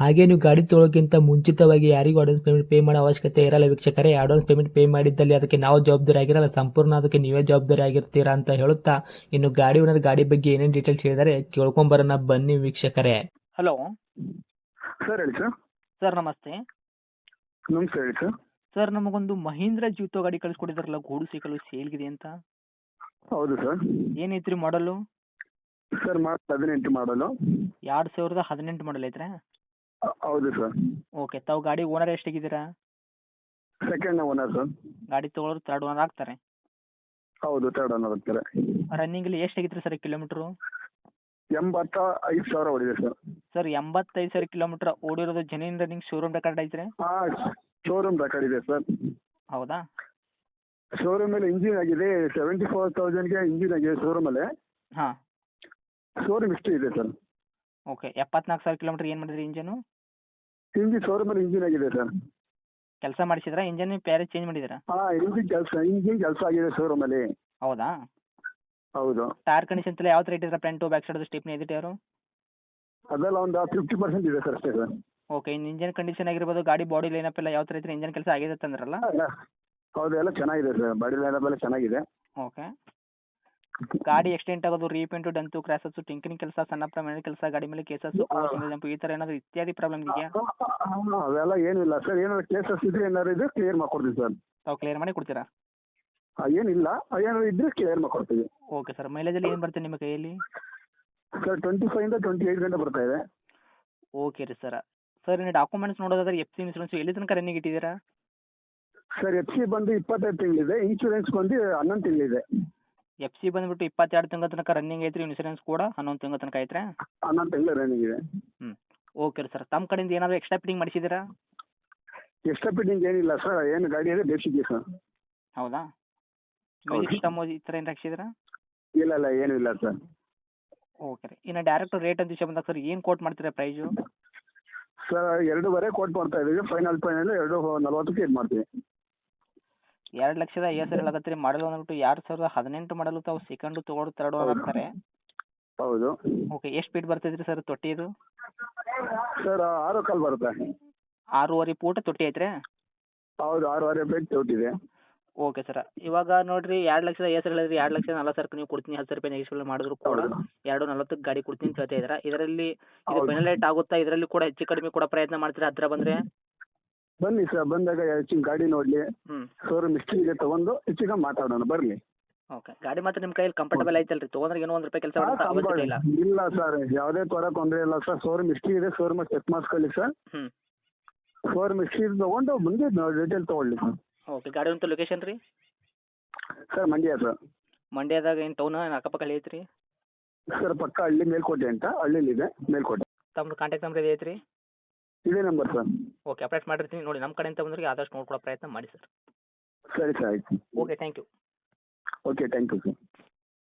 ಹಾಗೆ ನೀವು ಗಾಡಿ ತೊಳೋಕ್ಕಿಂತ ಮುಂಚಿತವಾಗಿ ಯಾರಿಗೂ ಅಡ್ವಾನ್ಸ್ ಪೇಮೆಂಟ್ ಪೇ ಮಾಡೋ ಅವಶ್ಯಕತೆ ಇರಲ್ಲ ವೀಕ್ಷಕರೇ. ಅಡ್ವಾನ್ಸ್ ಪೇಮೆಂಟ್ ಪೇ ಮಾಡಿದ್ದಲ್ಲಿ ಅದಕ್ಕೆ ನಾವು ಜವಾಬ್ದಾರಿ ಆಗಿರಲ್ಲ. ಸಂಪೂರ್ಣ ಅದಕ್ಕೆ ನೀವೇ ಜವಾಬ್ದಾರಿ ಆಗಿರ್ತೀರಾ ಅಂತ ಹೇಳುತ್ತಾ ಇನ್ನು ಗಾಡಿ ಓನರ್ ಗಾಡಿ ಬಗ್ಗೆ ಏನೇನು ಡೀಟೇಲ್ಸ್ ಹೇಳಿದರೆ ಕೇಳ್ಕೊಂಬರೋಣ ಬನ್ನಿ ವೀಕ್ಷಕರೇ. ಹಲೋ ಸರ್ ಹೇಳಿ ಸರ್ ಸರ್ ನಮಸ್ತೆ. ನಮಸ್ತೆ ಹೇಳಿ ಸರ್ ಸರ್ ನಮಗೊಂದು ಮಹೀಂದ್ರ ಜೂತೋ ಗಾಡಿ ಕಳಿಸ್ಕೊಟ್ಟಿದ್ರಲ್ಲ ಗೂಡು ಸೈಕಲ್ ಸೇಲ್ಗಿದೆ ಅಂತ. ಹೌದು ಸರ್ ಏನೈತ್ರಿ ಮಾಡಲು ಸರ್ ಮಾರ್ಚ್ ಹದಿನೆಂಟು ಮಾಡಲು ಎರಡು ಸಾವಿರದ ಹದಿನೆಂಟು ಮಾಡಲ್ ಐತ್ರಾ. ಹೌದು ಸರ್ ಓಕೆ ತಾವು ಗಾಡಿ ಓನರ್ ಎಷ್ಟಾಗಿದ್ದೀರಾ? ಸೆಕೆಂಡ್ ಓನರ್ ಸರ್ ಗಾಡಿ ತೊಗೊಳೋರು ತರ್ಡ್ ಓನರ್ ಆಗ್ತಾರೆ. ಹೌದು ತರ್ಡ್ ಓನರ್ ಆಗ್ತಾರೆ. ರನ್ನಿಂಗಲ್ಲಿ ಎಷ್ಟಾಗಿತ್ತು ಸರ್ ಕಿಲೋಮೀಟ್ರು ಎಂಬತ್ತ ಐದು ಸಾವಿರ ಹೊಡಿದೆ ಸರ್ ಸರ್ ಎಂಬತ್ತೈದು ಸಾವಿರ ಕಿಲೋಮೀಟ್ರ್ ಓಡಿರೋದು ಜೆನ್ಯೂನ್ ರನ್ನಿಂಗ್ ಶೋರೂಮ್ ರೆಕಾರ್ಡ್ ಐತ್ರಿ? ಹಾಂ ಶೋರೂಮ್ ರೆಕಾರ್ಡ್ ಇದೆ ಸರ್ ಹೌದಾ? ಶೋರೂಮಲ್ಲಿ ಇಂಜಿನ್ ಆಗಿದೆ ಸೆವೆಂಟಿ ಫೋರ್ ತೌಸಂಡ್ಗೆ ಇಂಜಿನ್ ಆಗಿದೆ ಅಲ್ಲಿ. ಹಾಂ. ಶೋರೂಮ್ ಇಷ್ಟು ಇದೆ ಸರ್ ಓಕೆ ಎಪ್ಪತ್ನಾಲ್ಕು ಸಾವಿರ ಕಿಲೋಮೀಟರ್ ಏನು ಮಾಡಿದ್ರಿ ಇಂಜನು ಇಂಜಿನ್ ಶೋರೂಮಲ್ಲಿ ಇಂಜಿನ್ ಆಗಿದೆ ಸರ್. ಕೆಲಸ ಮಾಡಿಸಿದ್ರಾ? ಇಂಜನ್ ಪ್ಯಾರೇಜ್ ಚೇಂಜ್ ಮಾಡಿದ್ರ? ಹಾ ಇಂಜಿನ್ ಕೆಲಸ ಇಂಜಿನ್ ಕೆಲಸ ಆಗಿದೆ ಶೋರೂಮಲ್ಲಿ ಹೌದಾ? ಹೌದು. ಟೈರ್ ಕಂಡೀಷನ್ ಎಲ್ಲ ಯಾವ ಥರ ಇಟ್ಟಿದ್ರೆ ಫ್ರಂಟು ಬ್ಯಾಕ್ ಸೈಡ್ ಸ್ಟಿಪ್ನಿ ಎದಿಟ್ಟು ಯಾರು ಅದೆಲ್ಲ ಒಂದು ಫಿಫ್ಟಿ ಪರ್ಸೆಂಟ್ ಇದೆ ಸರ್ ಅಷ್ಟೇ ಸರ್ ಓಕೆ ಇನ್ನು ಇಂಜನ್ ಕಂಡೀಷನ್ ಆಗಿರ್ಬೋದು ಗಾಡಿ ಬಾಡಿ ಲೈನಪ್ ಎಲ್ಲ ಯಾವ ತರ ಇದ್ರೆ ಇಂಜನ್ ಕೆಲಸ ಆಗಿದೆ ತಂದ್ರಲ್ಲ ಹೌದು ಎಲ್ಲ ಚೆನ್ನಾಗಿದೆ ಸರ್ ಬಾಡಿ ಲೈನಪ್ ಎಲ್ಲ ಚೆನ್ನಾಗಿದೆ. ಓಕೆ ಗಾಡಿ ಎಕ್ಸ್ಟೆಂಟ್ ಆಗೋದು ರೀಪೇಂಟ್ ಡಂತು ಕ್ರಾಸಸ್ ಟಿಂಕರಿಂಗ್ ಕೆಲಸ ಸಣ್ಣ ಪ್ರಮಾಣದ ಕೆಲಸ ಗಾಡಿ ಮೇಲೆ ಕೇಸಸ್ ಈ ತರ ಏನಾದ್ರು ಇತ್ಯಾದಿ ಪ್ರಾಬ್ಲಮ್ ಇದೆಯಾ? ಅವೆಲ್ಲ ಏನಿಲ್ಲ ಸರ್. ಏನಾದ್ರು ಕೇಸಸ್ ಇದ್ರೆ ಏನಾದ್ರು ಇದ್ರೆ ಕ್ಲಿಯರ್ ಮಾಡ್ಕೊಡ್ತೀವಿ ಸರ್. ತಾವು ಕ್ಲಿಯರ್ ಮಾಡಿ ಕೊಡ್ತೀರಾ? ಆ, ಏನಿಲ್ಲ. ಆ, ಏನಾದ್ರು ಇದ್ರೆ ಕ್ಲಿಯರ್ ಮಾಡ್ಕೊಡ್ತೀವಿ. ಓಕೆ ಸರ್ ಮೈಲೇಜ್ ಅಲ್ಲಿ ಏನು ಬರುತ್ತೆ ನಿಮ್ಮ ಕೈಯಲ್ಲಿ? ಸರ್ ಟ್ವೆಂಟಿ ಇಂದ ಟ್ವೆಂಟಿ ಏಯ್ಟ್ ಗಂಟೆ ಬರ್ತಾ ಇದೆ. ಓಕೆ ರೀ ಸರ್ ಸರ್ ಇನ್ನು ಡಾಕ್ಯುಮೆಂಟ್ಸ್ ನೋಡೋದಾದ್ರೆ ಎಫ್ ಸಿ ಇನ್ಸೂರೆನ್ಸ್ ಎಲ್ಲಿ ತನಕ ರನ್ನಿಂಗ್ ಇಟ್ಟಿದ್ದೀರಾ? ಸರ್ ಎಫ್ ಸಿ ಬಂದು ಇಪ್ಪತ್ತೈದು ತಿಂಗಳಿದೆ. ಇನ್ಶೂರೆನ್ಸ್ ಬಂದು ಹನ್ನೊಂದು ತಿಂಗಳಿದೆ. ಎಫ್ ಸಿ ಬಂದ್ಬಿಟ್ಟು ಇಪ್ಪತ್ತೆರಡು ತಿಂಗಳ ತನಕ ರನ್ನಿಂಗ್ ಐತ್ರಿ ಇನ್ಸೂರೆನ್ಸ್ ಕೂಡ? ಹನ್ನೊಂದು ತಿಂಗಳ ತನಕ ಐತ್ರಿ? ಹನ್ನೊಂದು ತಿಂಗಳು ರನ್ನಿಂಗ್ ಇದೆ. ಓಕೆ ರೀ ಸರ್ ತಮ್ಮ ಕಡೆಯಿಂದ ಏನಾದರೂ ಎಕ್ಸ್ಟ್ರಾ ಫಿಟ್ಟಿಂಗ್ ಮಾಡಿಸಿದ್ದೀರಾ ಎಕ್ಸ್ಟ್ರಾ ಫಿಟ್ಟಿಂಗ್ ಏನಿಲ್ಲ ಸರ್ ಏನು ಗಾಡಿ ಇದೆ ಬೇಸಿಕ್ ಸರ್ ಹೌದಾ? ಹೌದು. ಮ್ಯೂಸಿಕ್ ಸಿಸ್ಟಮ್ ಈ ಥರ ಏನು ಹಾಕ್ಸಿದ್ದೀರಾ ಇಲ್ಲ ಇಲ್ಲ ಏನೂ ಇಲ್ಲ ಸರ್ ಓಕೆ ರೀ. ಇನ್ನು ಡೈರೆಕ್ಟ್ ರೇಟ್ ಅಂತ ವಿಷಯ ಬಂದಾಗ ಸರ್ ಏನು ಕೋಟ್ ಮಾಡ್ತೀರಾ ಪ್ರೈಸು ಸರ್ ಎರಡೂವರೆ ಕೋಟ್ ಮಾಡ್ತಾ ಇದ್ದೀವಿ. ಫೈನಲ್ ಫೈನಲ್ ಎರಡು ನಲ್ವತ್ತಕ್ಕೆ ಇದು ಮಾಡ್ತೀವಿ. ಎರಡು ಲಕ್ಷದ ಐವತ್ತು ಸಾವಿರ ಆಗತ್ತೆ ರೀ ಮಾಡೆಲ್ ಅಂದ್ಬಿಟ್ಟು ಎರಡು ಸಾವಿರದ ಹದಿನೆಂಟು ಮಾಡಲು ತಾವು ಸೆಕೆಂಡ್ ತಗೊಂಡು ತರ್ಡ್ ಹೌದು. ಆಗ್ತಾರೆ ಹೌದು. ಓಕೆ ಎಷ್ಟು ಫೀಟ್ ಬರ್ತೈತ್ರಿ ಸರ್ ತೊಟ್ಟಿದು ಸರ್ ಆರು ಕಾಲ್ ಬರುತ್ತೆ? ಆರೂವರೆ ಪೂಟ ತೊಟ್ಟಿ ಐತ್ರಿ? ಹೌದು ಆರೂವರೆ ಬೇಕ್ ತೊಟ್ಟಿದೆ ಓಕೆ ಸರ್ ಇವಾಗ ನೋಡ್ರಿ ಎರಡು ಲಕ್ಷದ ಐವತ್ತು ಸಾವಿರ ಹೇಳಿದ್ರಿ ಎರಡು ಲಕ್ಷದ ನಲ್ವತ್ತು ಸಾವಿರ ನೀವು ಕೊಡ್ತೀನಿ ಹತ್ತು ರೂಪಾಯಿ ನೆಗೆಶ್ವಲ್ ಮಾಡಿದ್ರು ಕೂಡ ಎರಡು ನಲ್ವತ್ತಕ್ಕೆ ಗಾಡಿ ಕೊಡ್ತೀನಿ ಅಂತ ಹೇಳ್ತಾ ಇದ್ದೀರಾ ಇದರಲ್ಲಿ ಇದು ಹೌದು. ಫೈನಲ್ ರೇಟ್ ಆಗುತ್ತಾ? ಇದರಲ್ಲಿ ಕೂಡ ಹೆಚ್ಚು ಕಡಿಮೆ ಕೂಡ ಪ್ರಯತ್ನ ಮಾಡ್ತೀರಾ? ಹತ್ತಿರ ಬಂದರೆ? ಬನ್ನಿ ಸರ್ ಬಂದಾಗ ಹೆಚ್ಚಿನ ಗಾಡಿ ನೋಡಲಿ. ಹ್ಞೂ ಶೋರೂಮ್ ತಗೊಂಡು ಹೆಚ್ಚಿಗೆ ಮಾತಾಡೋಣ ಬರಲಿ. ಓಕೆ ಗಾಡಿ ಮಾತ್ರ ನಿಮ್ಮ ಕೈಯಲ್ಲಿ ಕಂಫರ್ಟಬಲ್ ಐತಲ್ರಿ? ತಗೊಂಡ್ರೆ ಏನೋ ಒಂದು ರೂಪಾಯಿ ಕೆಲಸ ಮಾಡೋ ಅವಶ್ಯಕತೆ ಇಲ್ಲ. ಇಲ್ಲ ಸರ್ ಯಾವುದೇ ತರ ತೊಂದರೆ ಇಲ್ಲ ಸರ್. ಶೋರೂಮ್ ಹಿಸ್ಟ್ರಿ ಇದೆ ಶೋರೂಮ್ ಚೆಕ್ ಮಾಡಿಸ್ಕೊಳ್ಳಿ ಸರ್. ಹ್ಞೂ ಶೋರೂಮ್ ಹಿಸ್ಟ್ರಿ ತಗೊಂಡು ಮುಂದೆ ಡೀಟೇಲ್ ತಗೊಳ್ಳಿ ಸರ್. ಓಕೆ ಗಾಡಿ ಅಂತ ಲೊಕೇಶನ್ ರೀ? Sir Mandya sir. ಮಂಡ್ಯದಾಗ ಏನು ಟೌನ್ ಅಕ್ಕಪಕ್ಕ ಐತ್ರಿ? ಸರ್ ಪಕ್ಕ ಹಳ್ಳಿ ಮೇಲ್ಕೋಟೆ ಅಂತ ಹಳ್ಳಿಲಿದೆ ಮೇಲ್ಕೋಟೆ. ತಮ್ಮ ಕಾಂಟ್ಯಾಕ್ಟ್ ನಂಬರ್ ಇದೆ ಐತ್ರಿ? ಇದೇ ನಂಬರ್ ಸರ್. ಓಕೆ ಅಪ್ಡೇಟ್ ಮಾಡಿರ್ತೀನಿ. ನೋಡಿ ನಮ್ಮ ಕಡೆಯಿಂದ ಬಂದ್ರೆ ಆದಷ್ಟು ನೋಡ್ಕೊಡೋ ಪ್ರಯತ್ನ ಮಾಡಿ ಸರ್ ಸರಿ ಸರ್ ಆಯ್ತು. Okay thank you okay thank you sir